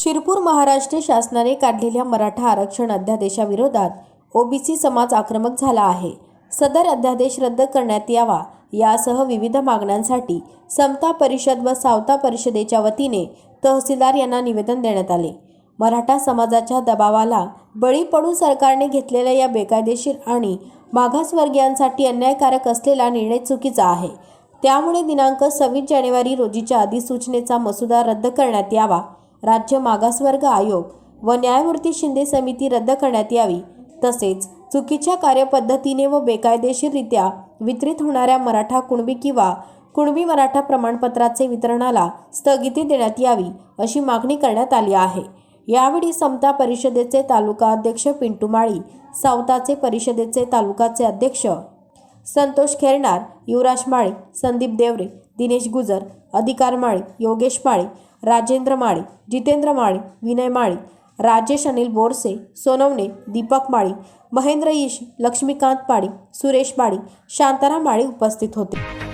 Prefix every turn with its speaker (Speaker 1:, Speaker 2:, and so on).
Speaker 1: शिरपूर महाराष्ट्र शासनाने काढलेल्या मराठा आरक्षण अध्यादेशाविरोधात ओबीसी समाज आक्रमक झाला आहे. सदर अध्यादेश रद्द करण्यात यावा यासह विविध मागण्यांसाठी समता परिषद व सावता परिषदेच्या वतीने तहसीलदार यांना निवेदन देण्यात आले. मराठा समाजाच्या दबावाला बळी पडून सरकारने घेतलेल्या या बेकायदेशीर आणि मागासवर्गीयांसाठी अन्यायकारक असलेला निर्णय चुकीचा आहे. त्यामुळे दिनांक सव्वीस जानेवारी रोजीच्या अधिसूचनेचा मसुदा रद्द करण्यात यावा राज्य मागासवर्ग आयोग व न्यायमूर्ती शिंदे समिती रद्द करण्यात यावी. तसेच चुकीच्या कार्यपद्धतीने व बेकायदेशीररित्या वितरित होणाऱ्या मराठा कुणबी किंवा कुणबी मराठा प्रमाणपत्राचे वितरणाला स्थगिती देण्यात यावी अशी मागणी करण्यात आली आहे. यावेळी समता परिषदेचे तालुका अध्यक्ष पिंटू माळी सावताचे परिषदेचे तालुकाचे अध्यक्ष संतोष खेरणार युवराज माळे संदीप देवरे दिनेश गुजर अधिकार माळी योगेश माळे राजेंद्र माळे जितेंद्र माळे विनय माळे राजेश अनिल बोरसे सोनवणे दीपक माळी महेंद्र ईश लक्ष्मीकांत माळी सुरेश माळी शांताराम माळी उपस्थित होते.